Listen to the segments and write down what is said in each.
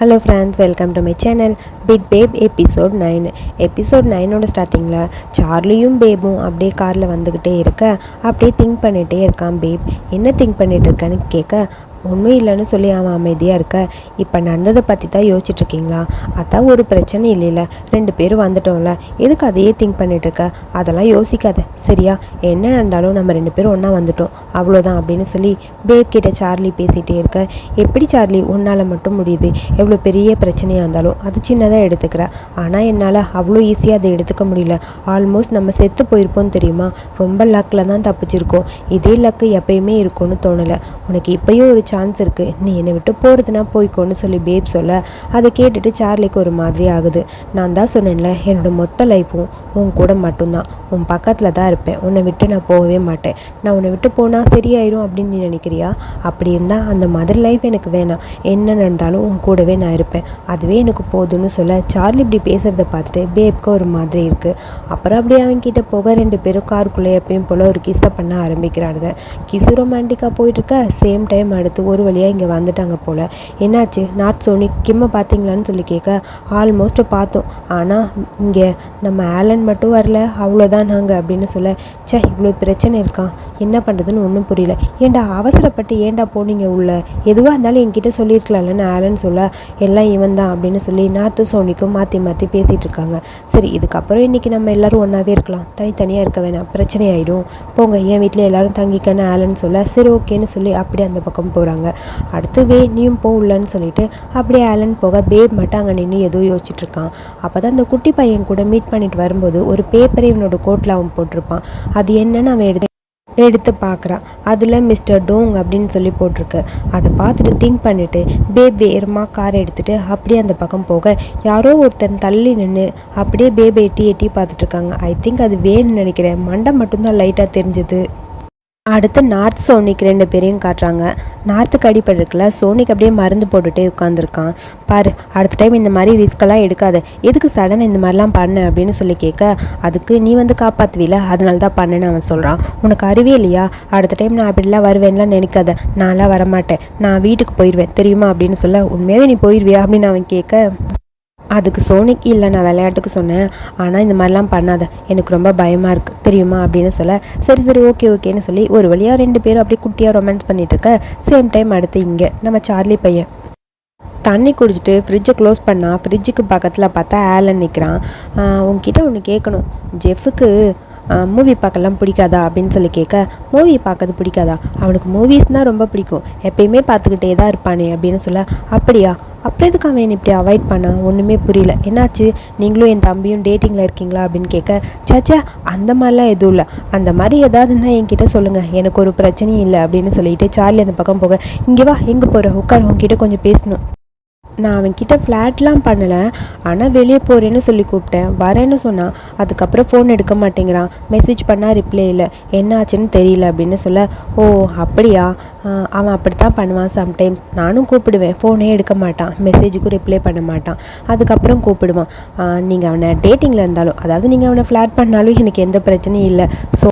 Hello friends welcome to my channel Pit Babe episode nine episode நைனோட ஸ்டார்டிங்கில் சார்லியும் பேபும் அப்படியே காரில் வந்துக்கிட்டே இருக்க அப்படியே திங்க் பண்ணிகிட்டே இருக்கான் பேப் என்ன திங்க் பண்ணிட்டு இருக்கேன்னு கேட்க ஒன்றும் இல்லைன்னு சொல்லி அவன் அமைதியாக இருக்க. இப்போ நடந்ததை பற்றி தான் யோசிச்சுட்ருக்கீங்களா? அதான் ஒரு பிரச்சனை இல்லைல்ல. ரெண்டு பேரும் வந்துட்டோம்ல. எதுக்கு அதையே திங்க் பண்ணிகிட்ருக்க அதெல்லாம் யோசிக்காத. சரியா? என்ன நடந்தாலும் நம்ம ரெண்டு பேரும் ஒன்றா வந்துட்டோம். அவ்வளோதான் அப்படின்னு சொல்லி பேப் கிட்ட சார்லி பேசிகிட்டே இருக்க. எப்படி சார்லி உன்னால் மட்டும் முடியுது? எவ்வளோ பெரிய பிரச்சனையாக இருந்தாலும் அது சின்னதாக எடுத்துக்கிற. ஆனால் என்னால் அவ்வளோ ஈஸியாக அதை எடுத்துக்க முடியல. ஆல்மோஸ்ட் நம்ம செத்து போயிருப்போம் தெரியுமா? ரொம்ப லக்கில் தான் தப்பிச்சிருக்கோம். இதே லக்கு எப்பயுமே இருக்கும்னு தோணலை. உனக்கு இப்போயும் ஒரு சான்ஸ் இருக்குது நீ என்னை விட்டு போகிறதுனா போய்க்கோன்னு சொல்லி பேப் சொல்ல அதை கேட்டுட்டு சார்லிக்கு ஒரு மாதிரி ஆகுது. நான் தான் சொன்னேன்ல என்னோட மொத்த லைஃப்பும் உன் கூட மட்டும்தான். உன் பக்கத்தில் தான் இருப்பேன். உன்னை விட்டு நான் போகவே மாட்டேன். நான் உன்னை விட்டு போனால் சரியாயிரும் அப்படின்னு நீ நினைக்கிறியா? அப்படி இருந்தால் அந்த மாதிரி லைஃப் எனக்கு வேணாம். என்ன நடந்தாலும் உன் கூடவே நான் இருப்பேன். அதுவே எனக்கு போதும்னு சொல்ல சார்லி இப்படி பேசுகிறத பார்த்துட்டு பேப்க்கு ஒரு மாதிரி இருக்குது அப்புறம் அப்படியே அவன்கிட்ட போக ரெண்டு பேரும் காருக்குள்ளே எப்பயும் போல் ஒரு கிஸ்ஸை பண்ண ஆரம்பிக்கிறானுங்க. கிசு ரொமான்டிக்காக போயிட்டுருக்க சேம் டைம் அடுத்து ஒரு வழியாக இங்கே வந்துட்டாங்க போல். என்னாச்சு? நார்த் சோனி கிம்மை பார்த்தீங்களான்னு சொல்லி கேட்க ஆல்மோஸ்ட் பார்த்தோம் ஆனால் இங்கே நம்ம ஆலன் மட்டும் வரல. அவ்வளோதான் நாங்கள் அப்படின்னு சொல்ல ச்சே இவ்வளோ பிரச்சனை இருக்கான் என்ன பண்ணுறதுன்னு ஒன்றும் புரியல. ஏன்டா அவசரப்பட்டு ஏன்டா போனீங்க உள்ள? எதுவாக இருந்தாலும் என்கிட்ட சொல்லியிருக்கலாம்லன்னு ஆலன் சொல்ல எல்லாம் இவன் தான் அப்படின்னு சொல்லி நார்த்து சோனிக்கும் மாற்றி மாற்றி பேசிகிட்டு இருக்காங்க. சரி இதுக்கப்புறம் இன்றைக்கி நம்ம எல்லாரும் ஒன்றாவே இருக்கலாம். தனித்தனியாக இருக்க வேணாம். பிரச்சனை ஆகிடும் போங்க என் வீட்டில் எல்லாரும் தங்கிக்கன்னு ஆலன் சொல்ல சரி ஓகேன்னு சொல்லி அப்படி அந்த பக்கம் போகிறாங்க அடுத்து வே நீயும் போகலன்னு சொல்லிட்டு அப்படியே ஆலன் போக பேப் மட்டும் அங்கே நின்று ஏதோ யோசிச்சுட்டு இருக்கான். அப்போ தான் அந்த குட்டி பையன் கூட மீட் பண்ணிட்டு வரும்போது ஒரு பேப்பரை இவனோட கோட்டில் அவன் போட்டிருப்பான். அது என்னன்னு அவன் எடுத்து எடுத்து பார்க்குறான். அதில் மிஸ்டர் டோங் அப்படின்னு சொல்லி போட்டிருக்கு. அதை பார்த்துட்டு திங்க் பண்ணிவிட்டு பேப் வேகமாக காரை எடுத்துகிட்டு அப்படியே அந்த பக்கம் போக யாரோ ஒருத்தன் தள்ளி நின்று அப்படியே பேபை எட்டி எட்டி பார்த்துட்ருக்காங்க ஐ திங்க் அது வேணும்னு நினைக்கிறேன். மண்டை மட்டும்தான் லைட்டாக தெரிஞ்சது. அடுத்து நார்த் சோனிக்கு ரெண்டு பேரையும் காட்டுறாங்க. நார்த்துக்கு அடிப்படை இருக்குல்ல சோனிக்கு அப்படியே மருந்து போட்டுகிட்டே உட்காந்துருக்கான் பாரு அடுத்த டைம் இந்த மாதிரி ரிஸ்க்கெல்லாம் எடுக்காத. எதுக்கு சடன் இந்த மாதிரிலாம் பண்ண அப்படின்னு சொல்லி கேட்க அதுக்கு நீ வந்து காப்பாற்றுவீல அதனால தான் பண்ணுன்னு அவன் சொல்கிறான் உனக்கு அறிவே இல்லையா? அடுத்த டைம் நான் அப்படிலாம் வருவேன்லாம் நினைக்காத. நான்லாம் வரமாட்டேன். நான் வீட்டுக்கு போயிடுவேன் தெரியுமா அப்படின்னு சொல்ல உண்மையாகவே நீ போயிடுவியா அப்படின்னு அவன் கேட்க அதுக்கு சோனிக் இல்லை நான் விளையாட்டுக்கு சொன்னேன். ஆனால் இந்த மாதிரிலாம் பண்ணாத. எனக்கு ரொம்ப பயமாக இருக்குது தெரியுமா அப்படின்னு சொல்ல சரி சரி ஓகே ஓகேன்னு சொல்லி ஒரு வழியாக ரெண்டு பேரும் அப்படியே குட்டியாக ரொமான்ஸ் பண்ணிகிட்டு இருக்க சேம் டைம் அடுத்து இங்கே நம்ம சார்லி பையன். தண்ணி குடிச்சிட்டு ஃப்ரிட்ஜை க்ளோஸ் பண்ணால் ஃப்ரிட்ஜுக்கு பக்கத்தில் பார்த்தா ஆலன் நிற்கிறான் உங்ககிட்ட ஒன்று கேட்கணும் ஜெஃபுக்கு மூவி பார்க்கலாம் பிடிக்காதா அப்படின்னு சொல்லி கேட்க மூவி பார்க்கறது பிடிக்காதா? அவனுக்கு மூவிஸ்னால் ரொம்ப பிடிக்கும். எப்பயுமே பார்த்துக்கிட்டே தான் இருப்பானே அப்படின்னு சொல்ல அப்படியா? அப்புறம் எதுக்கு அவன் இப்படி அவாய்ட் பண்ணா? ஒன்றுமே புரியல. என்னாச்சு? நீங்களும் என் தம்பியும் டேட்டிங்கில் இருக்கீங்களா அப்படின்னு கேட்க சாச்சா அந்த மாதிரிலாம் எதுவும் இல்லை. அந்த மாதிரி ஏதாவது இருந்தால் என்கிட்ட சொல்லுங்கள் எனக்கு ஒரு பிரச்சனையும் இல்லை அப்படின்னு சொல்லிட்டு சார்லி அந்த பக்கம் போக இங்கே வா எங்கே போகிற உட்கார் உங்ககிட்ட கொஞ்சம் பேசணும். நான் அவன்கிட்ட ஃப்ளாட்லாம் பண்ணலை. ஆனால் வெளியே போகிறேன்னு சொல்லி கூப்பிட்டேன். வரேன்னு சொன்னான் அதுக்கப்புறம் ஃபோன் எடுக்க மாட்டேங்கிறான். மெசேஜ் பண்ணால் ரிப்ளை இல்லை. என்ன ஆச்சுன்னு தெரியல அப்படின்னு சொல்ல ஓ அப்படியா? அவன் அப்படி தான் பண்ணுவான் சம்டைம்ஸ் நானும் கூப்பிடுவேன். ஃபோனே எடுக்க மாட்டான். மெசேஜுக்கும் ரிப்ளை பண்ண மாட்டான். அதுக்கப்புறம் கூப்பிடுவான். நீங்கள் அவனை டேட்டிங்கில் இருந்தாலும் அதாவது நீங்கள் அவனை ஃப்ளாட் பண்ணாலும் எனக்கு எந்த பிரச்சனையும் இல்லை. ஸோ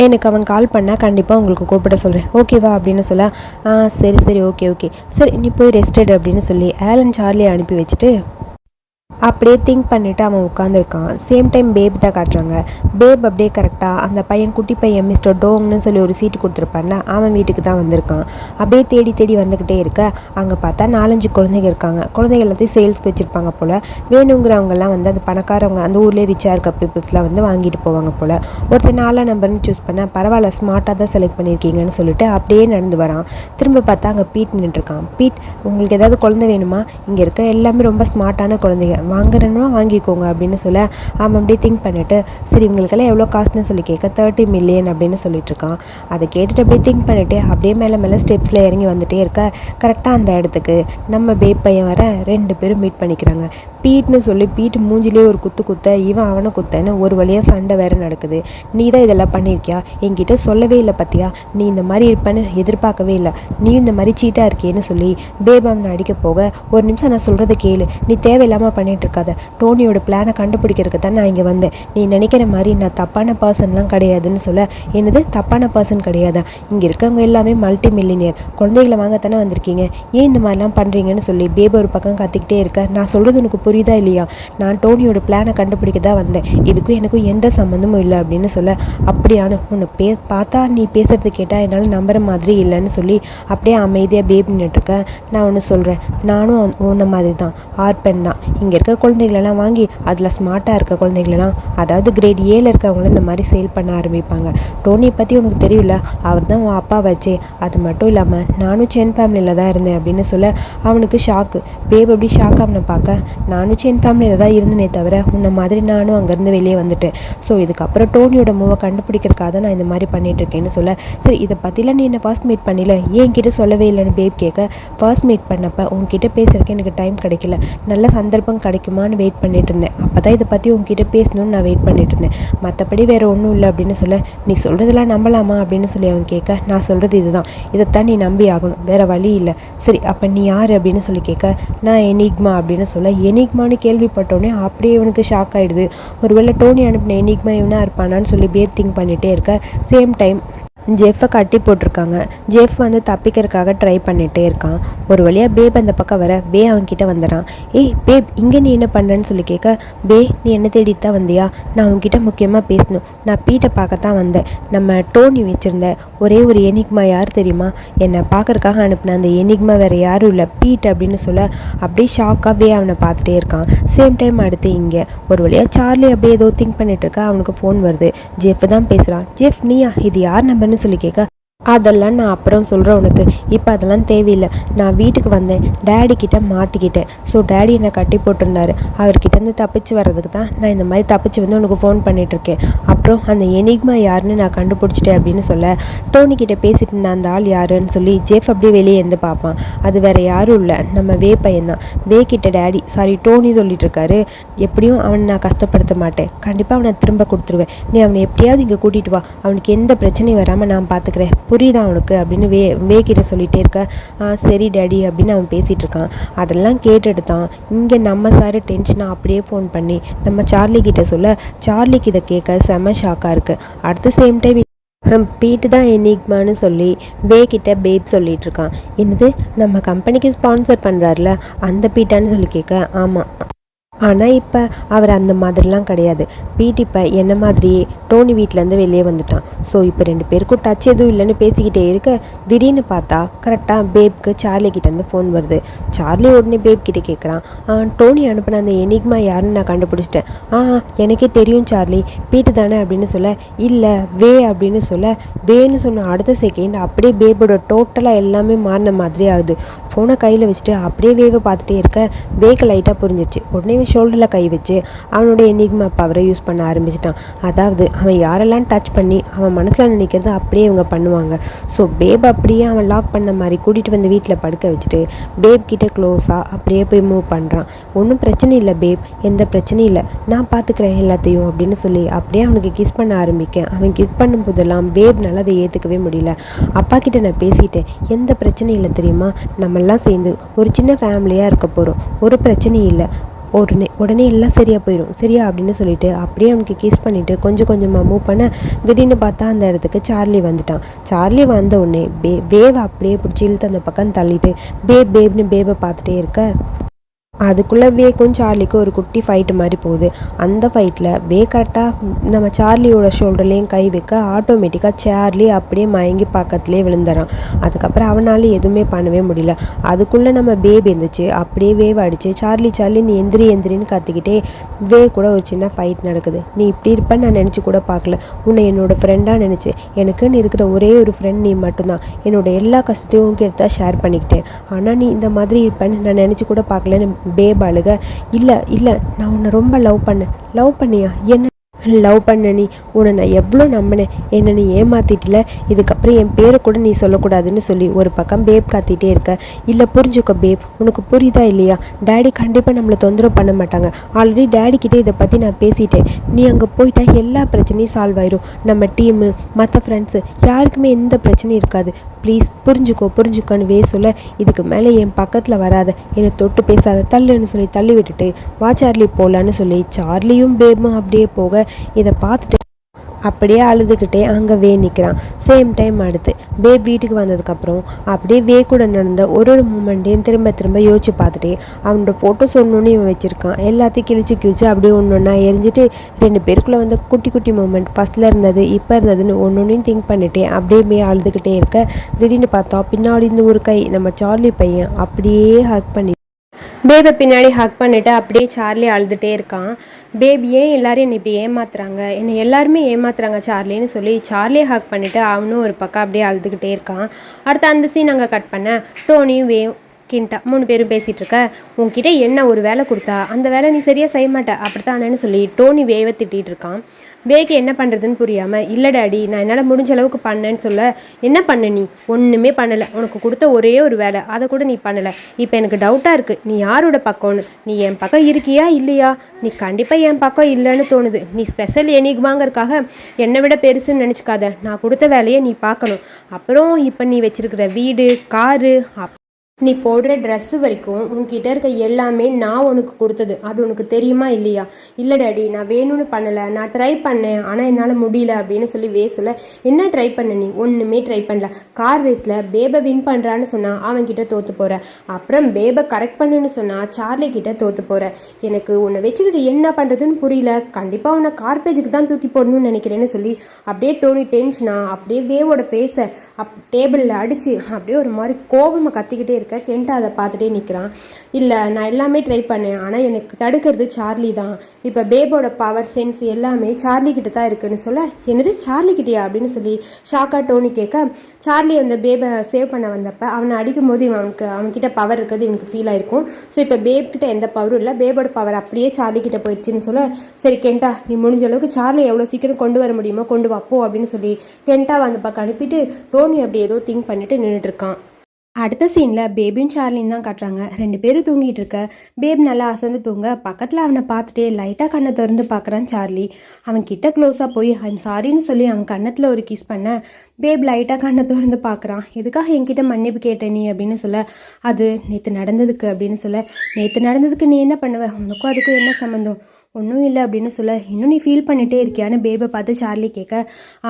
எனக்கு அவன் கால் பண்ணால் கண்டிப்பாக உங்களுக்கு கூப்பிட சொல்கிறேன் ஓகேவா அப்படின்னு சொல்ல ஆ சரி சரி ஓகே ஓகே சரி நீ போய் ரெஸ்ட் அப்படின்னு சொல்லி ஆலன் சார்லியை அனுப்பி வச்சுட்டு அப்படியே திங்க் பண்ணிவிட்டு அவன் உட்காந்துருக்கான் சேம் டைம் பேப் தான் காட்டுறாங்க. பேப் அப்படியே கரெக்டாக அந்த பையன் குட்டி பையன் மிஸ்டர் டோங்னு சொல்லி ஒரு சீட்டு கொடுத்துருப்பான்ல அவன் வீட்டுக்கு தான் வந்திருக்கான். அப்படியே தேடி தேடி வந்துக்கிட்டே இருக்க. அங்கே பார்த்தா நாலஞ்சு குழந்தைங்க இருக்காங்க. குழந்தைங்க எல்லாத்தையும் சேல்ஸ்க்கு வச்சுருப்பாங்க போல். வேணுங்கிறவங்கெல்லாம் வந்து அந்த பணக்காரவங்க அந்த ஊர்லேயே ரிச்சாக இருக்க பீப்புள்ஸ்லாம் வந்து வாங்கிட்டு போவாங்க போல். ஒருத்தர் நாலாம் நம்பர்னு சூஸ் பண்ண பரவாயில்ல ஸ்மார்ட்டாக தான் செலக்ட் பண்ணியிருக்கீங்கன்னு சொல்லிட்டு அப்படியே நடந்து வரான். திரும்ப பார்த்தா அங்கே பீட் நின்றுருக்கான் பீட் உங்களுக்கு ஏதாவது குழந்தை வேணுமா? இங்கே இருக்க எல்லாமே ரொம்ப ஸ்மார்ட்டான குழந்தைங்க. வாங்குறேன்னா வாங்கிக்கோங்க அப்படின்னு சொல்ல அவன் அப்படியே திங்க் பண்ணிட்டு சரி இவங்களுக்கெல்லாம் எவ்வளோ காஸ்ட்னு சொல்லி கேட்க தேர்ட்டி மில்லியன் அப்படின்னு சொல்லிட்டு இருக்கான். அதை கேட்டுட்டு அப்படியே திங்க் பண்ணிவிட்டு அப்படியே மேலே மேலே ஸ்டெப்ஸில் இறங்கி வந்துட்டே இருக்க கரெக்டாக அந்த இடத்துக்கு நம்ம பேப்பையன் வர ரெண்டு பேரும் மீட் பண்ணிக்கிறாங்க. பீட்னு சொல்லி பீட் மூஞ்சிலே ஒரு குத்து குத்த இவன் அவனை குத்தன்னு ஒரு வழியாக சண்டை வேறு நடக்குது. நீ தான் இதெல்லாம் பண்ணியிருக்கியா? என்கிட்ட சொல்லவே இல்லை பார்த்தியா நீ இந்த மாதிரி இருப்பேன்னு எதிர்பார்க்கவே இல்லை. நீ இந்த மாதிரி சீட்டாக இருக்கேன்னு சொல்லி பேபாம்னு அடிக்க போக ஒரு நிமிஷம் நான் சொல்கிறத கேளு. நீ தேவையில்லாமல் பண்ணிட்டு இருக்காத டோனியோட பிளானை கண்டுபிடிக்கிறதுக்கு தான் நான் இங்கே வந்தேன். நீ நினைக்கிற மாதிரி நான் தப்பான பர்சன்லாம் கிடையாதுன்னு சொல்ல என்னது தப்பான பர்சன் கிடையாதா? இங்கே இருக்கவங்க எல்லாமே மல்டி மில்லினியர் குழந்தைகளை வாங்கத்தானே வந்திருக்கீங்க. ஏன் இந்த மாதிரிலாம் பண்ணுறீங்கன்னு சொல்லி பேப ஒரு பக்கம் கத்திக்கிட்டே இருக்க. நான் சொல்கிறது உனக்கு புரியுதா இல்லையா? நான் டோனியோட பிளானை கண்டுபிடிக்க தான் வந்தேன். இதுக்கும் எனக்கும் எந்த சம்மந்தமும் இல்லை அப்படின்னு சொல்ல அப்படியானு உன்னை பே பார்த்தா நீ பேசுறது கேட்டால் என்னால் நம்புற மாதிரி இல்லைன்னு சொல்லி அப்படியே அமைதியாக பேபி நின்றுருக்க நான் ஒன்று சொல்கிறேன் நானும் உன்ன உன்னை மாதிரி தான் ஆர்பென் தான். இங்கே இருக்க குழந்தைகளெல்லாம் வாங்கி அதில் ஸ்மார்ட்டாக இருக்க குழந்தைகளெல்லாம் அதாவது கிரேட் ஏல இருக்கவங்களும் இந்த மாதிரி சேல் பண்ண ஆரம்பிப்பாங்க. டோனியை பற்றி உனக்கு தெரியல அவர் தான் உன் அப்பா வச்சே. அது மட்டும் இல்லாமல் நானும் சென் ஃபேமிலியில் தான் இருந்தேன் அப்படின்னு சொல்ல அவனுக்கு ஷாக்கு பேப் எப்படி ஷாக் அவனை பார்க்க? நானும் சென் ஃபேமிலியில் தான் இருந்தேனே தவிர உன்னை மாதிரி நானும் அங்கேருந்து வெளியே வந்துட்டேன். ஸோ இதுக்கப்புறம் டோனியோட மூவை கண்டுபிடிக்கிறக்காக தான் நான் இந்த மாதிரி பண்ணிகிட்ருக்கேன்னு சொல்ல. சரி இதை பற்றிலாம் நீ என்ன ஃபர்ஸ்ட் மீட் பண்ணல? ஏன் என்கிட்ட சொல்லவே இல்லைன்னு பேப் கேட்க ஃபர்ஸ்ட் மீட் பண்ணப்போ உன்கிட்ட பேசுகிறக்கு எனக்கு டைம் கிடைக்கல. நல்ல சந்தர்ப்பம் கிடைக்குமான்னு வெயிட் பண்ணிட்டு இருந்தேன் அப்போ தான் இதை பற்றி உங்ககிட்ட பேசணும்னு நான் வெயிட் பண்ணிட்டு இருந்தேன் மற்றபடி வேறு ஒன்றும் இல்லை அப்படின்னு சொல்ல நீ சொல்கிறதெல்லாம் நம்பலாமா அப்படின்னு சொல்லி அவன் கேட்க நான் சொல்கிறது இதுதான். இதைத்தான் நீ நம்பி ஆகணும். வேறு வழி இல்லை. சரி அப்போ நீ யார் அப்படின்னு சொல்லி கேட்க நான் எனிக்மா அப்படின்னு சொல்ல எனிக்மான்னு கேள்விப்பட்டோன்னே அப்படியே இவனுக்கு ஷாக் ஆகிடுது ஒருவேளை டோனி அனுப்பின எனிக்மா இவனாக இருப்பானான்னு சொல்லி பேர் திங்க் பண்ணிகிட்டே இருக்க சேம் டைம் ஜெஃப்பை கட்டி போட்டிருக்காங்க. ஜெஃப் வந்து தப்பிக்கிறதுக்காக ட்ரை பண்ணிகிட்டே இருக்கான். ஒரு வழியாக பேப் அந்த பக்கம் வர பே அவன்கிட்ட வந்துடான் ஏய் பேப் இங்கே நீ என்ன பண்ணுறேன்னு சொல்லி கேட்க பே நீ என்ன தேடிட்டு தான் வந்தியா? நான் உன்கிட்ட முக்கியமாக பேசணும். நான் பீட்டை பார்க்கத்தான் வந்தேன். நம்ம டோனி வச்சுருந்த ஒரே ஒரு எனிக்மா யார் தெரியுமா? என்னை பார்க்கறக்காக அனுப்பின அந்த எனிக்மா வேறு யாரும் இல்லை. பீட் அப்படின்னு சொல்ல அப்படியே ஷாக்காக பே அவனை பார்த்துட்டே இருக்கான். சேம் டைம் அடுத்து இங்கே. ஒரு வழியாக சார்லி அப்படியே ஏதோ திங்க் பண்ணிட்டு இருக்கா அவனுக்கு ஃபோன் வருது. ஜெஃப் தான் பேசுகிறான் ஜெஃப் நீயா? இது யார் நம்பர் நம்பர்னு சொல்லி கேட்க அதெல்லாம் நான் அப்புறம் சொல்கிறேன் உனக்கு. இப்போ அதெல்லாம் தேவையில்லை. நான் வீட்டுக்கு வந்தேன். டேடி கிட்ட மாட்டிக்கிட்டேன். ஸோ டேடி என்னை கட்டி போட்டிருந்தாரு. அவர்கிட்ட தப்பிச்சு வர்றதுக்கு தான் நான் இந்த மாதிரி தப்பிச்சு வந்து உனக்கு ஃபோன் பண்ணிகிட்ருக்கேன் அப்புறம் அந்த எனிக்மா யாருன்னு நான் கண்டுபிடிச்சிட்டேன் அப்படின்னு சொல்ல. டோனி கிட்ட பேசிட்டு இருந்த அந்த ஆள் யாருன்னு சொல்லி ஜெஃப் அப்படியே வெளியே இருந்து பார்ப்பான். அது வேறு யாரும் இல்லை. நம்ம வே பையன் தான் வே கிட்ட டேடி சாரி டோனி சொல்லிட்டு இருக்காரு. எப்படியும் அவனை நான் கஷ்டப்படுத்த மாட்டேன். கண்டிப்பாக அவனை திரும்ப கொடுத்துருவேன். நீ அவனை எப்படியாவது இங்கே கூட்டிகிட்டு வா. அவனுக்கு எந்த பிரச்சனையும் வராமல் நான் பார்த்துக்கிறேன் புரியுதா அவனுக்கு அப்படின்னு வே வே கிட்ட சொல்லிகிட்டே இருக்க "ஆ, சரி டேடி அப்படின்னு அவன் பேசிகிட்டு இருக்கான். அதெல்லாம் கேட்டுட்டு தான் இங்கே நம்ம சார் டென்ஷனாக அப்படியே ஃபோன் பண்ணி நம்ம சார்லி கிட்ட சொல்ல சார்லிக்கு இதை கேட்க செம ஷாக்காக இருக்குது அடுத்த சேம் டைம் பீட்டு தான் என்னிக்மான்னு சொல்லி பே கிட்ட பேப் சொல்லிட்டு இருக்கான். என்னது நம்ம கம்பெனிக்கு ஸ்பான்சர் பண்ணுறாருல அந்த பீட்டான்னு சொல்லி கேட்க ஆமாம் ஆனால் இப்போ அவர் அந்த மாதிரிலாம் கிடையாது. பீட் இப்போ என்ன மாதிரியே டோனி வீட்டிலேருந்து வெளியே வந்துட்டான். ஸோ இப்போ ரெண்டு பேருக்கும் டச் எதுவும் இல்லைன்னு பேசிக்கிட்டே இருக்க திடீர்னு பார்த்தா கரெக்டாக பேப்க்கு சார்லி கிட்டேருந்து ஃபோன் வருது. சார்லி உடனே பேப் கிட்டே கேட்குறான் டோனி அனுப்பின அந்த எனிக்மா யாருன்னு நான் கண்டுபிடிச்சிட்டேன். ஆ எனக்கே தெரியும் சார்லி. பீட்டு தானே? அப்படின்னு சொல்ல இல்லை வே அப்படின்னு சொல்ல வேன்னு சொன்ன அடுத்த செகண்ட் அப்படியே பேபோட டோட்டலாக எல்லாமே மாறின மாதிரி ஆகுது. ஃபோனை கையில் வச்சுட்டு அப்படியே வேவை பார்த்துட்டே இருக்க வேக்கு லைட்டாக புரிஞ்சிச்சு உடனே ஷோல்டரில் கை வச்சு அவனுடைய எனிக்மா பவரை யூஸ் பண்ண ஆரம்பிச்சிட்டான். அதாவது அவன் யாரெல்லாம் டச் பண்ணி அவன் மனசில் நினைக்கிறத அப்படியே இவங்க பண்ணுவாங்க. ஸோ பேப் அப்படியே அவன் லாக் பண்ண மாதிரி கூட்டிகிட்டு வந்து வீட்டில் படுக்க வச்சுட்டு பேப் கிட்டே க்ளோஸாக அப்படியே போய் மூவ் பண்ணுறான் ஒன்றும் பிரச்சனை இல்லை பேப் எந்த பிரச்சனையும் இல்லை. நான் பார்த்துக்கிறேன் எல்லாத்தையும் அப்படின்னு சொல்லி அப்படியே அவனுக்கு கிஸ் பண்ண ஆரம்பிக்கேன் அவன் கிஸ் பண்ணும் போதெல்லாம் பேப்னால அதை ஏற்றுக்கவே முடியல. அப்பா கிட்ட நான் பேசிட்டேன். எந்த பிரச்சனையும் இல்லை தெரியுமா? நம்மெல்லாம் சேர்ந்து ஒரு சின்ன ஃபேமிலியாக இருக்க போகிறோம் ஒரு பிரச்சனையும் இல்லை. உடனே உடனே எல்லாம் சரியாக போயிடும். சரியா அப்படின்னு சொல்லிட்டு அப்படியே அவனுக்கு கிஸ் பண்ணிவிட்டு கொஞ்சம் கொஞ்சமாக மூவ் பண்ண திடீர்னு பார்த்தா அந்த இடத்துக்கு சார்லி வந்துட்டான். சார்லி வந்த உடனே பே பேவை அப்படியே பிடிச்சி இழுத்து அந்த பக்கம் தள்ளிட்டு பேப் பேப்னு பேபை பார்த்துட்டே இருக்க. அதுக்குள்ளே வேக்கும் சார்லிக்கும் ஒரு குட்டி ஃபைட்டு மாதிரி போகுது. அந்த ஃபைட்டில் வே கரெக்டாக நம்ம சார்லியோட ஷோல்டர்லேயும் கை வைக்க ஆட்டோமேட்டிக்காக சார்லி அப்படியே மயங்கி பக்கத்துலேயே விழுந்துறான். அதுக்கப்புறம் அவனால் எதுவுமே பண்ணவே முடியல. அதுக்குள்ளே நம்ம பேப் இருந்துச்சு அப்படியே வேவ் அடிச்சு சார்லி சார்லி நீ எந்திரி எந்திரின்னு கத்திக்கிட்டே வே கூட ஒரு சின்ன ஃபைட் நடக்குது. நீ இப்படி இருப்பேன்னு நான் நினச்சி கூட பார்க்கல. உன்னை என்னோட ஃப்ரெண்டாக நினச்சி எனக்குன்னு இருக்கிற ஒரே ஒரு ஃப்ரெண்ட் நீ மட்டும்தான். என்னோட எல்லா கஷ்டத்தையும் உங்ககிட்ட ஷேர் பண்ணிக்கிட்டேன். ஆனால் நீ இந்த மாதிரி இருப்பேன்னு நான் நினச்சி கூட பார்க்கலன்னு பேப் அழுக இல்லை இல்லை நான் உன்னை ரொம்ப லவ் பண்ணேன். லவ் பண்ணியா? என்ன லவ் பண்ண நீ. உன்னை நான் எவ்வளோ நம்பினேன். என்னை நீ ஏமாத்திட்டில. இதுக்கப்புறம் என் பேரை கூட நீ சொல்லக்கூடாதுன்னு சொல்லி ஒரு பக்கம் பேப் காத்திட்டே இருக்க. இல்லை புரிஞ்சுக்கோ பேப் உனக்கு புரியுதா இல்லையா? டேடி கண்டிப்பாக நம்மளை தொந்தரவு பண்ண மாட்டாங்க. ஆல்ரெடி டேடி கிட்டே இதை பற்றி நான் பேசிட்டேன். நீ அங்கே போயிட்டா எல்லா பிரச்சனையும் சால்வ் ஆயிரும். நம்ம டீமு மற்ற ஃப்ரெண்ட்ஸு யாருக்குமே எந்த பிரச்சனையும் இருக்காது. ப்ளீஸ் புரிஞ்சுக்கோ புரிஞ்சுக்கோன்னு வே சொல்ல. இதுக்கு மேலே என் பக்கத்தில் வராத. என்னை தொட்டு பேசாத. தள்ளுன்னு சொல்லி தள்ளி விட்டுட்டு வா சார்லி போகலான்னு சொல்லி சார்லியும் பேபும் அப்படியே போக இதை பார்த்துட்டு அப்படியே அழுதுகிட்டே அங்கே வே நிற்கிறான் சேம் டைம் அடுத்து பேப் வீட்டுக்கு வந்ததுக்கப்புறம் அப்படியே வே கூட நடந்த ஒரு ஒரு மூமெண்ட்டையும் திரும்ப திரும்ப யோசிச்சு பார்த்துட்டே அவனோட ஃபோட்டோஸ் ஒன்று இவன் வச்சுருக்கான். எல்லாத்தையும் கிழிச்சு கிழிச்சு அப்படியே ஒன்று ஒன்றா எரிஞ்சிட்டு ரெண்டு பேருக்குள்ளே வந்து குட்டி குட்டி மூமெண்ட் ஃபஸ்ட்டில் இருந்தது இப்போ இருந்ததுன்னு ஒன்று ஒன்றையும் திங்க் பண்ணிட்டே அப்படியே மே அழுதுகிட்டே இருக்க திடீர்னு பார்த்தா பின்னாடி இருந்து ஒரு கை நம்ம சார்லி பையன் அப்படியே ஹக் பண்ணி பேபை பின்னாடி ஹக் பண்ணிவிட்டு அப்படியே சார்லி அழுதுகிட்டே இருக்கான். பேபி ஏன் எல்லோரும் என்னை இப்படி ஏமாத்துறாங்க? என்னை எல்லாருமே ஏமாத்துறாங்க சார்லின்னு சொல்லி சார்லியை ஹக் பண்ணிவிட்டு அவனும் ஒரு பக்கம் அப்படியே அழுதுகிட்டே இருக்கான். அடுத்து அந்த சீன் அங்கே கட் பண்ண டோனியும் வே கிண்டா. மூணு பேரும் பேசிகிட்டு இருக்க உன்கிட்ட என்ன ஒரு வேலை கொடுத்தா? அந்த வேலை நீ சரியாக செய்ய மாட்ட. அப்படித்தானேன்னு சொல்லி டோனி வேவை திட்டிகிட்டு இருக்கான். வேக்கு என்ன பண்ணுறதுன்னு புரியாமல் இல்லை டாடி நான் என்னால் முடிஞ்ச அளவுக்கு பண்ணேன்னு சொல்ல என்ன பண்ண நீ? ஒன்றுமே பண்ணலை. உனக்கு கொடுத்த ஒரே ஒரு வேலை அதை கூட நீ பண்ணலை. இப்போ எனக்கு டவுட்டாக இருக்குது நீ யாரோட பக்கம்னு? நீ என் பக்கம் இருக்கியா இல்லையா? நீ கண்டிப்பாக என் பக்கம் இல்லைன்னு தோணுது. நீ ஸ்பெஷல் எனிகுமாங்கிறதுக்காக என்னை விட பெருசுன்னு நினச்சிக்காத. நான் கொடுத்த வேலையை நீ பார்க்கணும். அப்புறம் இப்போ நீ வச்சுருக்கிற வீடு காரு அப் நீ போடுற ட்ரெஸ்ஸு வரைக்கும் உன்கிட்ட இருக்க எல்லாமே நான் உனக்கு கொடுத்தது. அது உனக்கு தெரியுமா இல்லையா? இல்லை டாடி நான் வேணும்னு பண்ணலை. நான் ட்ரை பண்ணேன் ஆனால் என்னால் முடியல அப்படின்னு சொல்லி வே சொல்ல என்ன ட்ரை பண்ண நீ? ஒன்றுமே ட்ரை பண்ணல. கார் ரேஸில் பேபை வின் பண்ணுறான்னு சொன்னால் அவன்கிட்ட தோற்று போகிற அப்புறம் பேபை கரெக்ட் பண்ணுன்னு சொன்னால் சார்லி கிட்ட தோற்று போகிற எனக்கு உன்னை வச்சுக்கிட்டு என்ன பண்ணுறதுன்னு புரியல. கண்டிப்பாக உன்னை கார் பேஜுக்கு தான் தூக்கி போடணும்னு நினைக்கிறேன்னு சொல்லி அப்படியே டோனி டென்ஷனா அப்படியே வேவோட பேச அப் டேபிளில் அடித்து அப்படியே ஒரு மாதிரி கோபமாக கத்திக்கிட்டே இருக்கு. கெண்ட அதை பார்த்துட்டே நிற்கிறான் இல்லை நான் எல்லாமே ட்ரை பண்ணேன். ஆனால் எனக்கு தடுக்கிறது சார்லி தான். இப்போ பேபோட பவர் சென்ஸ் எல்லாமே சார்லி கிட்ட தான் இருக்குன்னு சொல்ல என்னது சார்லி கிட்டயா? அப்படின்னு சொல்லி ஷாக்கா டோனி கேட்க சார்லி அந்த பேபை சேவ் பண்ண வந்தப்ப அவனை அடிக்கும் போது இவனுக்கு அவன்கிட்ட பவர் இருக்கிறது இவனுக்கு ஃபீல் ஆயிருக்கும். ஸோ இப்போ பேப் கிட்ட எந்த பவரும் இல்லை. பேபோட பவர் அப்படியே சார்லி கிட்ட போயிடுச்சுன்னு சொல்ல சரி கென்ட்டா நீ முடிஞ்ச அளவுக்கு சார்லி எவ்வளோ சீக்கிரம் கொண்டு வர முடியுமோ கொண்டு வாப்போ அப்படின்னு சொல்லி கென்ட்டாவை அந்த பக்கம் அனுப்பிட்டு டோனி அப்படி ஏதோ திங்க் பண்ணிட்டு நின்றுட்டு இருக்கான். அடுத்த சீனில் பேபியும் சார்லியும் தான் காட்டுறாங்க. ரெண்டு பேரும் தூங்கிட்டு இருக்க. பேப் நல்லா அசந்து தூங்க. பக்கத்தில் அவனை பார்த்துட்டே லைட்டாக கண்ணை திறந்து பார்க்குறான் சார்லி. அவன் கிட்ட க்ளோஸாக போய் ஐம் சாரின்னு சொல்லி அவன் கன்னத்தில் ஒரு கிஸ் பண்ண பேப் லைட்டாக கண்ணை திறந்து பார்க்குறான் எதுக்காக என்கிட்ட மன்னிப்பு கேட்ட நீ? அப்படின்னு சொல்ல அது நேற்று நடந்ததுக்கு அப்படின்னு சொல்ல நேற்று நடந்ததுக்கு நீ என்ன பண்ணுவ? உனக்கும் அதுக்கும் என்ன சம்மந்தம் ஒன்றும் இல்லை அப்படின்னு சொல்ல இன்னும் நீ ஃபீல் பண்ணிகிட்டே இருக்கியான்னு பேபை பார்த்து சார்லி கேட்க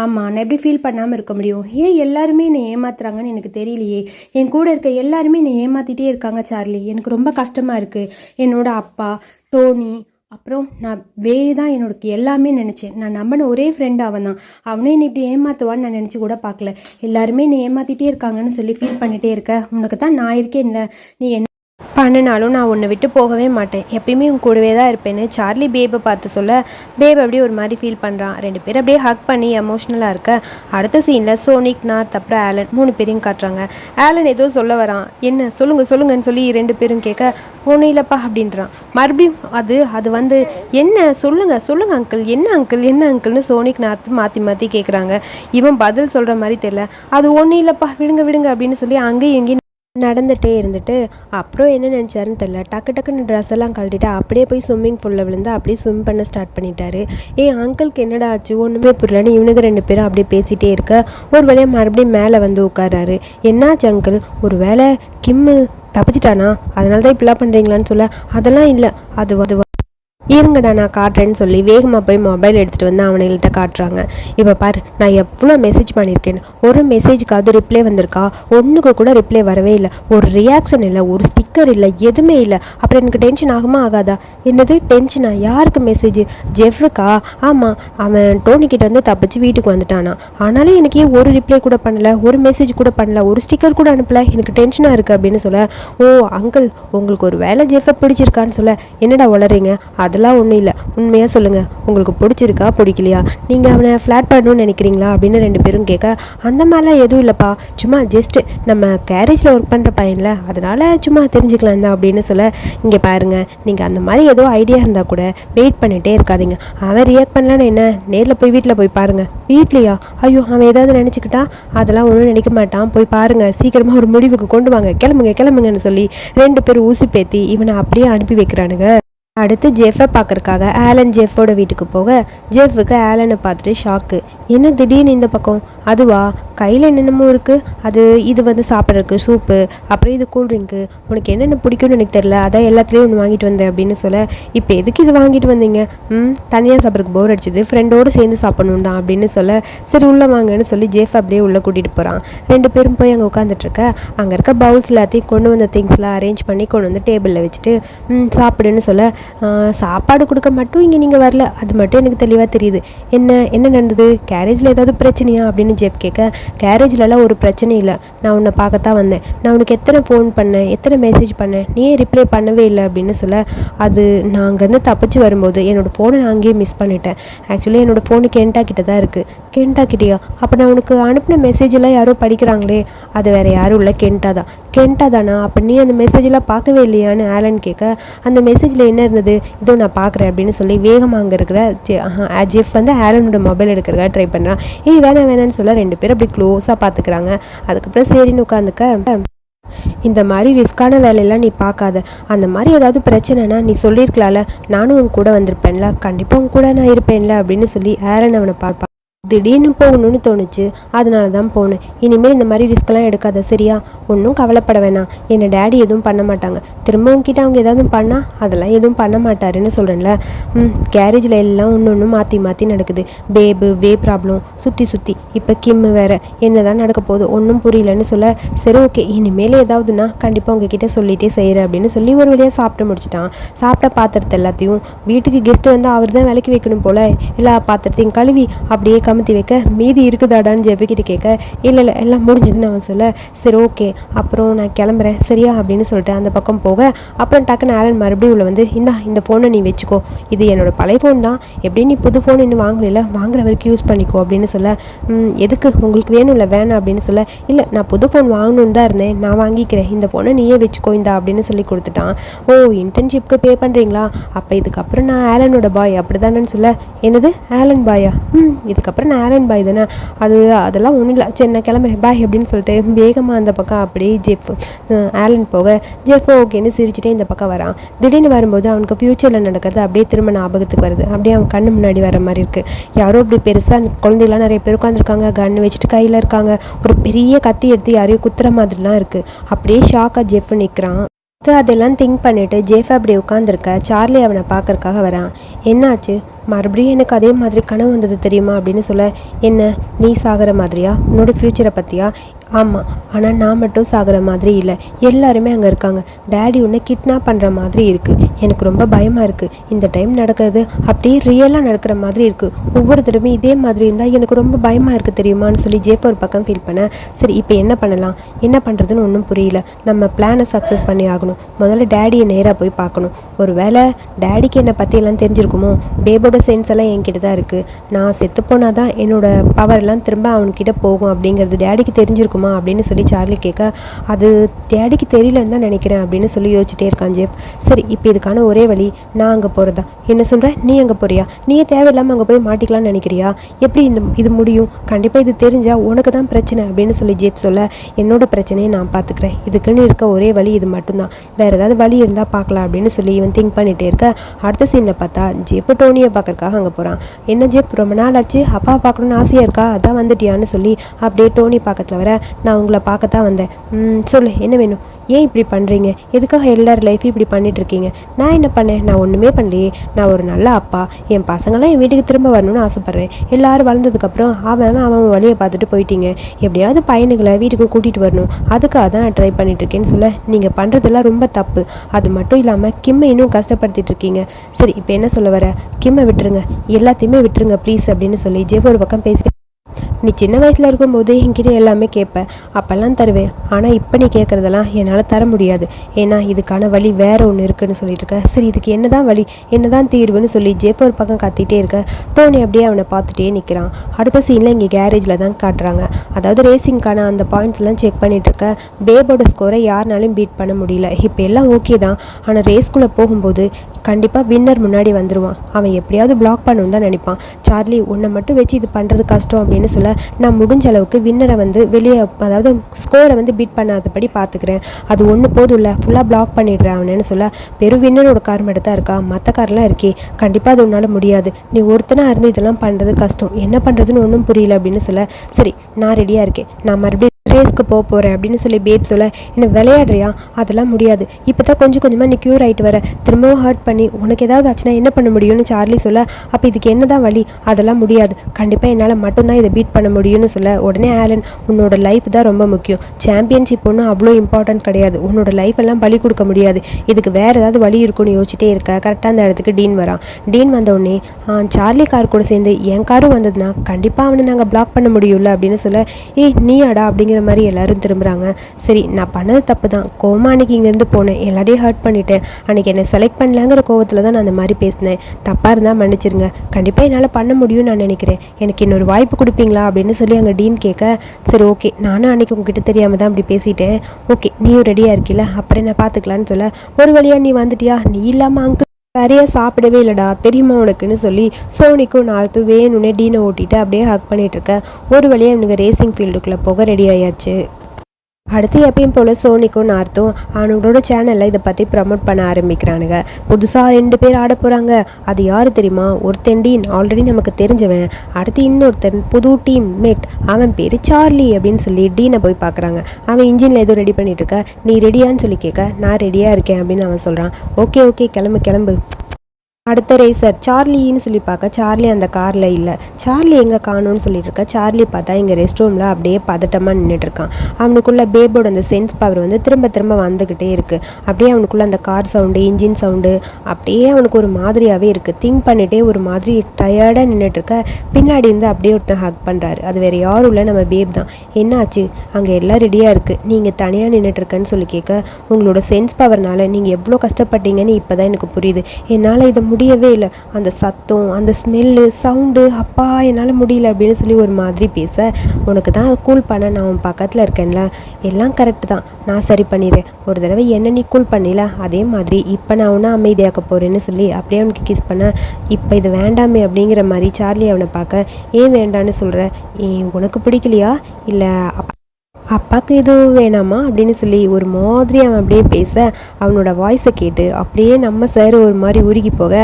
ஆமாம் நான் எப்படி ஃபீல் பண்ணாமல் இருக்க முடியும்? ஏன் எல்லாருமே என்னை ஏமாத்துறாங்கன்னு எனக்கு தெரியலையே. என் கூட இருக்க எல்லாருமே என்னை ஏமாத்திட்டே இருக்காங்க சார்லி. எனக்கு ரொம்ப கஷ்டமாக இருக்குது என்னோட அப்பா டோனி அப்புறம் நான் வே தான் என்னோட எல்லாமே நினச்சேன். நான் நம்பின ஒரே ஃப்ரெண்ட் அவன் தான். அவனே என்னை இப்படி ஏமாற்றுவான்னு நான் நினச்சி கூட பார்க்கல. எல்லாருமே என்னை ஏமாற்றிட்டே இருக்காங்கன்னு சொல்லி ஃபீல் பண்ணிகிட்டே இருக்க. உனக்கு தான் நான் இருக்கேன்ல. நீ என்ன பண்ணினாலும் நான் ஒன்று விட்டு போகவே மாட்டேன். எப்பயுமே உன் கூடவே தான் இருப்பேன்னு சார்லி பேபை பார்த்து சொல்ல பேப் அப்படியே ஒரு மாதிரி ஃபீல் பண்ணுறான் ரெண்டு பேரும் அப்படியே ஹக் பண்ணி எமோஷ்னலாக இருக்க. அடுத்த சீனில் சோனிக் நார்த் அப்புறம் ஆலன் மூணு பேரையும் காட்டுறாங்க. ஆலன் ஏதோ சொல்ல வரான். என்ன? சொல்லுங்கள் சொல்லுங்கன்னு சொல்லி ரெண்டு பேரும் கேட்க ஒன்றும் இல்லைப்பா அப்படின்றான். மறுபடியும் அது அது வந்து என்ன? சொல்லுங்கள் சொல்லுங்கள் அங்கிள் என்ன அங்கிள் என்ன அங்கிள்னு சோனிக் நார்த் மாற்றி மாற்றி கேட்குறாங்க இவன் பதில் சொல்கிற மாதிரி தெரியல. அது ஒன்றும் இல்லைப்பா. விடுங்க விடுங்க அப்படின்னு சொல்லி அங்கேயும் இங்கேயும் நடந்துகிட்டே இருந்துட்டு அப்புறம் என்ன நினச்சாருன்னு தெரில டக்கு டக்குன்னு ட்ரெஸ் எல்லாம் கழட்டிட்டு அப்படியே போய் ஸ்விம்மிங் பூலில் விழுந்து அப்படியே ஸ்விம் பண்ண ஸ்டார்ட் பண்ணிட்டாரு. ஏ அங்கிளுக்கு என்னடா ஆச்சு? ஒன்றுமே புரியலன்னு இவனுக்கு ரெண்டு பேரும் அப்படியே பேசிகிட்டே இருக்க ஒரு வேலையை மறுபடியும் மேலே வந்து உட்காராரு என்னாச்சு அங்கிள் ஒரு வேளை கிம்மு தப்பிச்சிட்டானா? அதனால தான் இப்படிலாம் பண்ணுறீங்களான்னு சொல்ல அதெல்லாம் இல்லை. அது அது இருங்கடா நான் காட்டுறேன்னு சொல்லி வேகமாக போய் மொபைல் எடுத்துகிட்டு வந்து அவனுங்கள்ட்ட காட்டுறாங்க. இப்போ பார் நான் எவ்வளோ மெசேஜ் பண்ணியிருக்கேன். ஒரு மெசேஜுக்காவது ரிப்ளை வந்திருக்கா? ஒன்றுக்கு கூட ரிப்ளை வரவே இல்லை. ஒரு ரியாக்ஷன் இல்லை ஒரு ஸ்டிக்கர் இல்லை எதுவுமே இல்லை. அப்புறம் எனக்கு டென்ஷன் ஆகுமா ஆகாதா? என்னது டென்ஷனா யாருக்கு மெசேஜ் ஜெஃபுக்கா? ஆமாம் அவன் டோனி வந்து தப்பிச்சு வீட்டுக்கு வந்துட்டானா. ஆனாலும் எனக்கு ஏன் ஒரு ரிப்ளை கூட பண்ணல ஒரு மெசேஜ் கூட பண்ணல ஒரு ஸ்டிக்கர் கூட அனுப்பல? எனக்கு டென்ஷனாக இருக்குது அப்படின்னு சொல்ல ஓ அங்கிள் உங்களுக்கு ஒரு வேலை ஜெஃபை பிடிச்சிருக்கான்னு சொல்ல என்னடா வளரீங்க அதில் அதெல்லாம் ஒன்றும் இல்லை. உண்மையாக சொல்லுங்கள் உங்களுக்கு பிடிச்சிருக்கா பிடிக்கலையா? நீங்கள் அவனை ஃப்ளாட் பண்ணணும்னு நினைக்கிறீங்களா அப்படின்னு ரெண்டு பேரும் கேட்க அந்த மாதிரிலாம் எதுவும் இல்லைப்பா. சும்மா ஜஸ்ட்டு நம்ம கேரேஜில் ஒர்க் பண்ணுற பையன்ல. அதனால் சும்மா தெரிஞ்சுக்கலாம் தான் அப்படின்னு சொல்ல இங்கே பாருங்கள் நீங்கள் அந்த மாதிரி ஏதோ ஐடியா இருந்தால் கூட வெயிட் பண்ணிகிட்டே இருக்காதீங்க. அவன் ரியாக்ட் பண்ணலான்னு என்ன? நேரில் போய் வீட்டில் போய் பாருங்கள் வீட்லையா? ஐயோ அவன் ஏதாவது நினச்சிக்கிட்டா? அதெல்லாம் ஒன்றும் நினைக்க மாட்டான். போய் பாருங்கள் சீக்கிரமாக ஒரு முடிவுக்கு கொண்டு வாங்க. கிளம்புங்க கிளம்புங்கன்னு சொல்லி ரெண்டு பேரும் ஊசி பேத்தி இவனை அப்படியே அனுப்பி வைக்கிறானுங்க. அடுத்து ஜெஃபை பார்க்கறக்காக ஆலன் ஜெஃபோட வீட்டுக்கு போக ஜெஃபுக்கு ஆலனை பார்த்துட்டு ஷாக்கு என்ன திடீர்னு இந்த பக்கம்? அதுவா? கையில் என்னென்னமோ இருக்குது அது இது வந்து சாப்பிட்றதுக்கு சூப்பு அப்புறம் இது கூல்ட்ரிங்க்கு உனக்கு என்னென்ன பிடிக்கும்னு எனக்கு தெரில அதான் எல்லாத்துலேயும் ஒன்று வாங்கிட்டு வந்தேன் அப்படின்னு சொல்ல இப்போ எதுக்கு இது வாங்கிட்டு வந்தீங்க? ம் தனியாக சாப்பிட்றதுக்கு போர் அடிச்சது. ஃப்ரெண்டோடு சேர்ந்து சாப்பிடணும் தான் அப்படின்னு சொல்ல சரி உள்ளே வாங்கன்னு சொல்லி ஜெஃப் அப்படியே உள்ளே கூட்டிகிட்டு போகிறான் ரெண்டு பேரும் போய் அங்கே உட்காந்துட்ருக்க அங்கே இருக்க பவுல்ஸ் எல்லாத்தையும் கொண்டு வந்த திங்ஸ்லாம் அரேஞ்ச் பண்ணி கொண்டு வந்து டேபிளில் வச்சுட்டு ம் சாப்பிடுன்னு சொல்ல சாப்பாடு கொடுக்க மட்டும் இங்கே நீங்கள் வரல. அது மட்டும் எனக்கு தெளிவாக தெரியுது. என்ன என்ன நடந்தது? கேரேஜில் ஏதாவது பிரச்சனையா? அப்படின்னு ஜெப் கேட்க கேரேஜ்லலாம் ஒரு பிரச்சனை இல்லை. நான் உன்னை பார்க்கத்தான் வந்தேன். நான் உனக்கு எத்தனை ஃபோன் பண்ணேன்? எத்தனை மெசேஜ் பண்ணேன்? நீ ஏன் ரிப்ளை பண்ணவே இல்லை? அப்படின்னு சொல்ல அது நான் அங்கேருந்து தப்பிச்சு வரும்போது என்னோடய ஃபோனை நான் அங்கேயே மிஸ் பண்ணிட்டேன். ஆக்சுவலி என்னோடய ஃபோனு கேண்டா கிட்ட தான் இருக்குது கேண்டா கிட்டேயா? அப்போ நான் உனக்கு அனுப்பின மெசேஜ் எல்லாம் யாரோ படிக்கிறாங்களே? அது வேறு யாரும் இல்லை. கென்ட்டா தான். கென்ட்டா தானா? அப்போ நீ அந்த மெசேஜெல்லாம் பார்க்கவே இல்லையான்னு ஆலன் கேட்க அந்த மெசேஜில் என்ன இருந்தது? இதோ நான் பார்க்குறேன் அப்படின்னு சொல்லி வேகமாக அங்கே இருக்கிற ஜெஃப் வந்து ஆலனோட மொபைல் எடுக்கிறதா ட்ரை பண்ணுறான் ஏய் வேணாம் வேணாம்னு சொல்ல ரெண்டு பேரும் அப்படி க்ளோஸாக பார்த்துக்கிறாங்க அதுக்கப்புறம் சரின்னு உட்காந்துக்க இந்த மாதிரி ரிஸ்க்கான வேலையெல்லாம் நீ பார்க்காத. அந்த மாதிரி ஏதாவது பிரச்சனைனா நீ சொல்லியிருக்கலாம்ல நானும் உன் கூட வந்திருப்பேன்ல. கண்டிப்பாக உன் கூட நான் இருப்பேன்ல அப்படின்னு சொல்லி ஆரன் அவனை பார்ப்பான் திடீர்னு போகணும்னு தோணுச்சு. அதனால தான் போனேன். இனிமேல் இந்த மாதிரி ரிஸ்க்கெல்லாம் எடுக்காத சரியா? ஒன்றும் கவலைப்பட வேணாம். என்னை டேடி எதுவும் பண்ண மாட்டாங்க. திரும்ப உங்ககிட்ட அவங்க ஏதாவது பண்ணால் அதெல்லாம் எதுவும் பண்ண மாட்டாருன்னு சொல்கிறேன்ல ம் கேரேஜில் எல்லாம் ஒன்று ஒன்று மாற்றி மாற்றி நடக்குது. பேபு வே ப்ராப்ளம் சுற்றி சுற்றி இப்போ கிம்மு வேறு. என்ன தான் நடக்க போகுது? ஒன்றும் புரியலன்னு சொல்ல சரி ஓகே இனிமேல் ஏதாவதுன்னா கண்டிப்பாக உங்ககிட்ட சொல்லிட்டே செய்கிறேன் அப்படின்னு சொல்லி ஒரு வழியாக சாப்பிட்டு முடிச்சிட்டான். சாப்பிட்ட பாத்திரத்தை எல்லாத்தையும் வீட்டுக்கு கெஸ்ட் வந்து அவர் தான் விலைக்கு வைக்கணும் போல். எல்லா பாத்திரத்தையும் கழுவி அப்படியே கமுத்தி வைக்க மீதி இருக்குதாடான்னு ஜெபிக்கிட்டு கேட்க இல்லை இல்லை எல்லாம் முடிஞ்சதுன்னு அவன் சொல்ல சரி ஓகே அப்புறம் நான் கிளம்புறேன் சரியா? அப்படின்னு சொல்லிட்டு அந்த பக்கம் போக அப்புறம் டக்குன்னு ஆலன் மறுபடியும் உள்ள வந்து இந்தா இந்த ஃபோனை நீ வச்சுக்கோ. இது என்னோட பழைய ஃபோன் தான். எப்படி நீ புது ஃபோன் இன்னும் வாங்கலையில வாங்குற வரைக்கும் யூஸ் பண்ணிக்கோ அப்படின்னு சொல்ல எதுக்கு? உங்களுக்கு வேணும்ல வேணாம் அப்படின்னு சொல்ல இல்லை நான் புது ஃபோன் வாங்கணுன்னு தான் இருந்தேன். நான் வாங்கிக்கிறேன். இந்த ஃபோனை நீயே வச்சுக்கோ இந்தா அப்படின்னு சொல்லி கொடுத்துட்டான். ஓ இன்டர்ன்ஷிப்க்கு பே பண்ணுறீங்களா அப்போ இதுக்கப்புறம் நான் ஆலனோட பாய் அப்படி தானேன்னு சொல்ல என்னது? ஆலன் பாயா ம் இதுக்கப்புறம் நான் ஆலன் பாய் தானே? அது அதெல்லாம் ஒன்றும் இல்லை. சரி நான் கிளம்புறேன். பாய் அப்படின்னு சொல்லிட்டு வேகமாக அந்த பக்கம் அப்படியே ஜெஃப் ஆலன் போக ஜெஃப் ஓகேன்னு சிரிச்சுட்டே இந்த பக்கம் வரான். திடீர்னு வரும்போது அவனுக்கு ஃப்யூச்சரில் நடக்கிறது அப்படியே திரும்ப ஞாபகத்துக்கு வருது. அப்படியே அவன் கண்ணு முன்னாடி வர மாதிரி இருக்குது யாரோ இப்படி பெருசாக குழந்தைகளாம் நிறைய பேர் உட்காந்துருக்காங்க கன்று வச்சுட்டு கையில் இருக்காங்க. ஒரு பெரிய கத்தி எடுத்து யாரையும் குத்துற மாதிரிலாம் இருக்குது அப்படியே ஷாக்காக ஜெஃப் நிற்கிறான் அதெல்லாம் திங்க் பண்ணிட்டு ஜேஃப் அப்படி உட்காந்துருக்க சார்லி அவனை பார்க்கறக்காக வரான். என்னாச்சு? மறுபடியும் எனக்கு அதே மாதிரி கனவு வந்தது தெரியுமா அப்படின்னு சொல்ல என்ன நீ சாகிற மாதிரியா? உன்னோட ஃப்யூச்சரை பற்றியா ஆமாம் ஆனால் நான் மட்டும் சாகிற மாதிரி இல்லை. எல்லாருமே அங்கே இருக்காங்க. டேடி உன்னை கிட்னாப் பண்ணுற மாதிரி இருக்குது எனக்கு ரொம்ப பயமாக இருக்குது இந்த டைம் நடக்கிறது அப்படியே ரியலாக நடக்கிற மாதிரி இருக்குது ஒவ்வொரு தடவையும் இதே மாதிரி இருந்தால் எனக்கு ரொம்ப பயமாக இருக்குது தெரியுமான்னு சொல்லி ஜேஃப் ஒரு பக்கம் ஃபீல் பண்ணேன் சரி இப்போ என்ன பண்ணலாம்? என்ன பண்ணுறதுன்னு ஒன்றும் புரியல. நம்ம பிளானை சக்ஸஸ் பண்ணி ஆகணும். முதல்ல டேடியை நேராக போய் பார்க்கணும். ஒரு வேளை டேடிக்கு என்னை பற்றியெல்லாம் தெரிஞ்சிருக்குமோ? பேபோட சென்ஸ் எல்லாம் என்கிட்ட தான் இருக்குது நான் செத்து போனால் தான் என்னோடய பவர் எல்லாம் திரும்ப அவன்கிட்ட போகும் அப்படிங்கிறது டேடிக்கு தெரிஞ்சிருக்குமா அப்படின்னு சொல்லி சார்லி கேட்க அது டேடிக்கு தெரியலன்னு தான் நினைக்கிறேன் அப்படின்னு சொல்லி யோசிச்சுட்டே இருக்கான் ஜேப். சரி இப்போ இதுக்கான ஒரே வழி நான் அங்கே போகிறதா என்ன சொல்கிற நீ அங்கே போறியா? நீயே தேவையில்லாமல் அங்கே போய் மாட்டிக்கலாம்னு நினைக்கிறியா? எப்படி இந்த இது முடியும்? கண்டிப்பாக இது தெரிஞ்சால் உனக்கு தான் பிரச்சனை அப்படின்னு சொல்லி ஜேப் சொல்ல என்னோட பிரச்சனையை நான் பார்த்துக்கிறேன் இதுக்குன்னு இருக்க ஒரே வழி இது மட்டும்தான். வேறு ஏதாவது வழி இருந்தால் பார்க்கலாம் அப்படின்னு சொல்லி இவன் திங்க் பண்ணிகிட்டே இருக்க அடுத்த சீனில் பார்த்தா ஜேப்பு டோனியை பார்க்கறக்காக அங்கே போகிறான் என்ன ஜேப் ரொம்ப நாள் ஆச்சு? அப்பா பார்க்கணுன்னு ஆசையாக இருக்கா? அதான் வந்துட்டியான்னு சொல்லி அப்படியே டோனி பக்கத்தில் வர நான் உங்களை பார்க்கத்தான் வந்தேன். சொல்லு என்ன வேணும்? ஏன் இப்படி பண்ணுறீங்க எதுக்காக எல்லார் லைஃபையும் இப்படி பண்ணிட்டு இருக்கீங்க நான் என்ன பண்ணேன்? நான் ஒன்றுமே பண்ணலையே. நான் ஒரு நல்ல அப்பா. என் பசங்களாம் என் வீட்டுக்கு திரும்ப வரணும்னு ஆசைப்பட்றேன். எல்லாரும் வளர்ந்ததுக்கப்புறம் அவன் அவன் அவன் வழியை பார்த்துட்டு போயிட்டீங்க. எப்படியாவது பையனுங்களை வீட்டுக்கு கூட்டிகிட்டு வரணும். அதுக்காக தான் நான் ட்ரை பண்ணிட்டு இருக்கேன்னு சொல்ல நீங்கள் பண்ணுறதெல்லாம் ரொம்ப தப்பு. அது மட்டும் இல்லாமல் கிம்மை இன்னும் கஷ்டப்படுத்திட்டு இருக்கீங்க. சரி இப்போ என்ன சொல்ல வர? கிம்மை விட்டுருங்க. எல்லாத்தையுமே விட்டுருங்க ப்ளீஸ் அப்படின்னு சொல்லி ஜெப் ஒரு பக்கம் பேசி நீ சின்ன வயசில் இருக்கும்போது என்கிட்ட எல்லாமே கேட்பேன் அப்போல்லாம் தருவேன். ஆனால் இப்போ நீ கேட்குறதெல்லாம் என்னால் தர முடியாது. ஏன்னா இதுக்கான வழி வேற ஒன்று இருக்குன்னு சொல்லிட்டு இருக்க. சரி இதுக்கு என்ன தான் வழி? என்னதான் தீர்வுன்னு சொல்லி ஜேப் ஒரு பக்கம் கத்திட்டே இருக்க. டோனி அப்படியே அவனை பார்த்துட்டே நிற்கிறான் அடுத்த சீனில் இங்கே கேரேஜில் தான் காட்டுறாங்க. அதாவது ரேசிங்க்கான அந்த பாயிண்ட்ஸ்லாம் செக் பண்ணிட்டு இருக்க. பேபோட ஸ்கோரை யாருனாலும் பீட் பண்ண முடியல. இப்போ எல்லாம் ஓகே தான். ஆனால் ரேஸ்குள்ளே போகும்போது கண்டிப்பாக வின்னர் முன்னாடி வந்துடுவான் அவன் எப்படியாவது பிளாக் பண்ணணும்னு தான் நினைப்பான். சார்லி உன்னை மட்டும் வச்சு இது பண்ணுறது கஷ்டம் அப்படின்னு சொல்ல நான் முடிஞ்ச அளவுக்கு வின்னரை வந்து வெளியே அதாவது ஸ்கோரை வந்து பீட் பண்ணாதபடி பார்த்துக்கிறேன் அது ஒன்று போதும் இல்லை ஃபுல்லாக பிளாக் பண்ணிடுறேன் அவனு சொல்ல பெரும் வின்னரோட கார் மட்டும் தான் இருக்கா? மற்ற கார்லாம் இருக்கே. கண்டிப்பாக அது உன்னால் முடியாது. நீ ஒருத்தனாக இருந்து இதெல்லாம் பண்ணுறது கஷ்டம். என்ன பண்ணுறதுன்னு ஒன்றும் புரியல அப்படின்னு சொல்ல சரி நான் ரெடியாக இருக்கேன். நான் மறுபடியும் ரேஸ்க்கு போக போகிறேன் அப்படின்னு சொல்லி பேப் சொல்ல என்ன விளையாடுறியா? அதெல்லாம் முடியாது. இப்போ தான் கொஞ்சம் கொஞ்சமாக நீ க்யூர் ஆகிட்டு வர. திரும்பவும் ஹர்ட் பண்ணி உனக்கு ஏதாவது ஆச்சுன்னா என்ன பண்ண முடியும்னு சார்லி சொல்ல அப்போ இதுக்கு என்ன தான் வழி? அதெல்லாம் முடியாது. கண்டிப்பாக என்னால் மட்டும்தான் இதை பீட் பண்ண முடியும்னு சொல்ல. உடனே ஆலன் உன்னோட லைஃப் தான் ரொம்ப முக்கியம். சாம்பியன்ஷிப் ஒன்றும் அவ்வளோ இம்பார்ட்டன்ட் கிடையாது. உன்னோட லைஃப் எல்லாம் பலி கொடுக்க முடியாது. இதுக்கு வேறு ஏதாவது வழி இருக்கும்னு யோசிச்சிட்டே இருக்க. கரெக்டாக அந்த இடத்துக்கு டீன் வரான் டீன் வந்தவுடனே சார்லி கார் கூட சேர்ந்து என் காரும் வந்ததுன்னா கண்டிப்பாக அவனை நாங்கள் பிளாக் பண்ண முடியும்ல? அப்படின்னு சொல்ல ஏய் நீயாடா? அப்படிங்கிற மாதிரி எல்லாரும் திரும்புகிறாங்க சரி நான் பண்ணது தப்பு தான் கோமா அன்னைக்கு இங்கேருந்து போனேன். எல்லாரையும் ஹர்ட் பண்ணிட்டேன். அன்னைக்கு என்னை செலக்ட் பண்ணலங்கிற கோவத்தில் தான் நான் அந்த மாதிரி பேசினேன். தப்பாக இருந்தால் மன்னிச்சிருங்க. கண்டிப்பாக என்னால் பண்ண முடியும்னு நான் நினைக்கிறேன். எனக்கு இன்னொரு வாய்ப்பு கொடுப்பீங்களா அப்படின்னு சொல்லி அங்கே டீன் கேட்க சரி ஓகே நானும் அன்னைக்கு உங்ககிட்ட தெரியாமல் தான் அப்படி பேசிட்டேன். ஓகே நீயும் ரெடியாக இருக்கில்ல? அப்புறம் என்ன பார்த்துக்கலான்னு சொல்ல ஒரு வழியாக நீ வந்துட்டியா? நீ இல்லாமல் அங்கிள் சரியாக சாப்பிடவே இல்லைடா தெரியுமா உனக்குன்னு சொல்லி சோனிக்கும் நார்த்து வேணும்னே டீனை ஓட்டிட்டு அப்படியே ஹக் பண்ணிட்டு இருக்கேன் ஒரு வழியாக இவனுக்கு ரேசிங் ஃபீல்டுக்குள்ளே போக ரெடி ஆயாச்சு. அடுத்து எப்பயும் போல் சோனிக்கும் நார்த்தும் அவனுங்களோட சேனலில் இதை பற்றி ப்ரமோட் பண்ண ஆரம்பிக்கிறானுங்க. புதுசாக ரெண்டு பேர் ஆட போகிறாங்க அது யார் தெரியுமா? ஒருத்தன் டீன் ஆல்ரெடி நமக்கு தெரிஞ்சவன். அடுத்து இன்னொருத்தன் புது டீம் மேட் அவன் பேர் சார்லி அப்படின்னு சொல்லி டீனை போய் பார்க்குறாங்க அவன் இன்ஜினில் ஏதோ ரெடி பண்ணிட்டு இருக்க. நீ ரெடியான்னு சொல்லி கேட்க நான் ரெடியாக இருக்கேன் அப்படின்னு அவன் சொல்கிறான் ஓகே ஓகே கிளம்பு கிளம்பு. அடுத்த ரேசர் சார்லின்னு சொல்லி பார்க்க சார்லி அந்த காரில் இல்லை. சார்லி எங்கே காணும்னு சொல்லிட்டு இருக்கா? சார்லி பார்த்தா இங்கே ரெஸ்ட் ரூமில் அப்படியே பதட்டமாக நின்றுட்டு இருக்கான். அவனுக்குள்ள பேபோட அந்த சென்ஸ் பவர் வந்து திரும்ப திரும்ப வந்துக்கிட்டே இருக்குது அப்படியே அவனுக்குள்ள அந்த கார் சவுண்டு இன்ஜின் சவுண்டு அப்படியே அவனுக்கு ஒரு மாதிரியாகவே இருக்குது திங்க் பண்ணிகிட்டே ஒரு மாதிரி டயர்டாக நின்றுட்டு இருக்க. பின்னாடி இருந்து அப்படியே ஒருத்தன் ஹக் பண்ணுறாரு அது வேறு யாரும் இல்லை நம்ம பேப் தான். என்னாச்சு? அங்கே எல்லாம் ரெடியாக இருக்குது நீங்கள் தனியாக நின்றுட்டுருக்கன்னு சொல்லி கேட்க உங்களோட சென்ஸ் பவர்னால நீங்கள் எவ்வளோ கஷ்டப்பட்டீங்கன்னு இப்போ தான் எனக்கு புரியுது. என்னால் இதை முடியவே இல்லை. அந்த சத்தம் அந்த ஸ்மெல்லு சவுண்டு அப்பா என்னால் முடியல அப்படின்னு சொல்லி ஒரு மாதிரி பேச உனக்கு தான் கூல் பண்ண நான் உன் பக்கத்தில் இருக்கேன்ல. எல்லாம் கரெக்டு தான். நான் சரி பண்ணிடுறேன் ஒரு தடவை என்ன நீ கூல் பண்ணில? அதே மாதிரி இப்போ நான் அவனை அமைதியாக்க போகிறேன்னு சொல்லி அப்படியே அவனுக்கு கிஸ் பண்ண இப்போ இது வேண்டாமே அப்படிங்கிற மாதிரி சார்லி அவனை பார்க்க ஏன் வேண்டான்னு சொல்கிற ஏன் உனக்கு பிடிக்கலையா? இல்லை அப்பாவுக்கு எதுவும் வேணாமா அப்படின்னு சொல்லி ஒரு மாதிரி அவன் அப்படியே பேச அவனோட வாய்ஸை கேட்டு அப்படியே நம்ம சார் ஒரு மாதிரி உருகி போக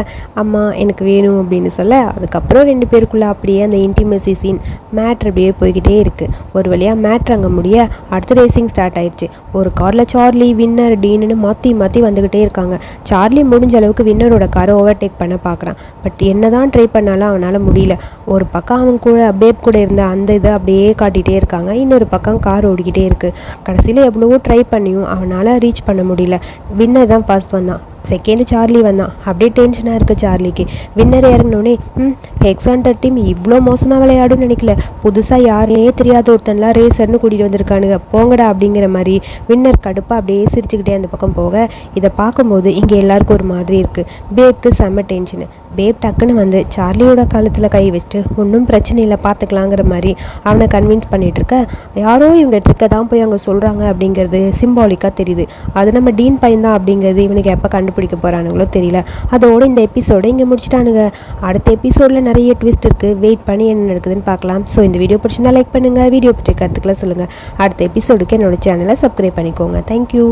அம்மா எனக்கு வேணும் அப்படின்னு சொல்ல அதுக்கப்புறம் ரெண்டு பேருக்குள்ளே அப்படியே அந்த இன்டிமசி சீன் மேட்ரு அப்படியே போய்கிட்டே இருக்குது ஒரு வழியாக மேட்ரு அங்கே முடிய அடுத்த ரேசிங் ஸ்டார்ட் ஆயிடுச்சு ஒரு காரில் சார்லி வின்னர் டீனுன்னு மாற்றி மாற்றி வந்துக்கிட்டே இருக்காங்க. சார்லி முடிஞ்ச அளவுக்கு வின்னரோட காரை ஓவர்டேக் பண்ண பார்க்குறான் பட் என்ன தான் ட்ரை பண்ணாலும் அவனால் முடியல. ஒரு பக்கம் அவன் கூட பேப் கூட இருந்த அந்த இதை அப்படியே காட்டிகிட்டே இருக்காங்க. இன்னொரு பக்கம் கார் ஓடிக்கிட்டே இருக்குது கடைசியில் எவ்வளவோ ட்ரை பண்ணியும் அவனால் ரீச் பண்ண முடியல. வின்னர் தான் ஃபர்ஸ்ட் வந்தான் செகண்ட் சார்லி வந்தான் அப்படியே டென்ஷனாக இருக்குது சார்லிக்கு வின்னர் இறங்கினோடனே ம் ஹெக்ஸாண்டர் டீம் இவ்வளோ மோசமாக விளையாடுன்னு நினைக்கல. புதுசாக யாருனே தெரியாத ஒருத்தன்லாம் ரேசர்னு கூட்டிகிட்டு வந்திருக்கானுங்க. போங்கடா அப்படிங்கிற மாதிரி வின்னர் கடுப்பாக அப்படியே சிரிச்சுக்கிட்டே அந்த பக்கம் போக இதை பார்க்கும்போது இங்கே எல்லாருக்கும் ஒரு மாதிரி இருக்குது பேப்க்கு செம்ம டென்ஷனு பேப் டக்குன்னு வந்து சார்லியோட காலத்தில் கை வச்சுட்டு ஒன்றும் பிரச்சனை இல்லை பார்த்துக்கலாங்கிற மாதிரி அவனை கன்வின்ஸ் பண்ணிகிட்டு இருக்க. யாரோ இவங்க ட்ரிக்கை தான் போய் அங்கே சொல்கிறாங்க அப்படிங்கிறது சிம்பாலிக்காக தெரியுது. அது நம்ம டீன் பையன் தான் அப்படிங்கிறது இவனுக்கு எப்போ கண்டுபிடிக்க போகிறானுங்களோ தெரியல. அதோட இந்த எபிசோட இங்கே முடிச்சிட்டானுங்க. அடுத்த எபிசோடில் நிறைய ட்விஸ்ட் இருக்குது வெயிட் பண்ணி என்ன நடக்குதுன்னு பார்க்கலாம். ஸோ இந்த வீடியோ பிடிச்சிருந்தா லைக் பண்ணுங்கள் வீடியோ பற்றி கருத்துக்களை சொல்லுங்கள் அடுத்த எபிசோடுக்கு என்னோட சேனலை சப்ஸ்கிரைப் பண்ணிக்கோங்க. தேங்க்யூ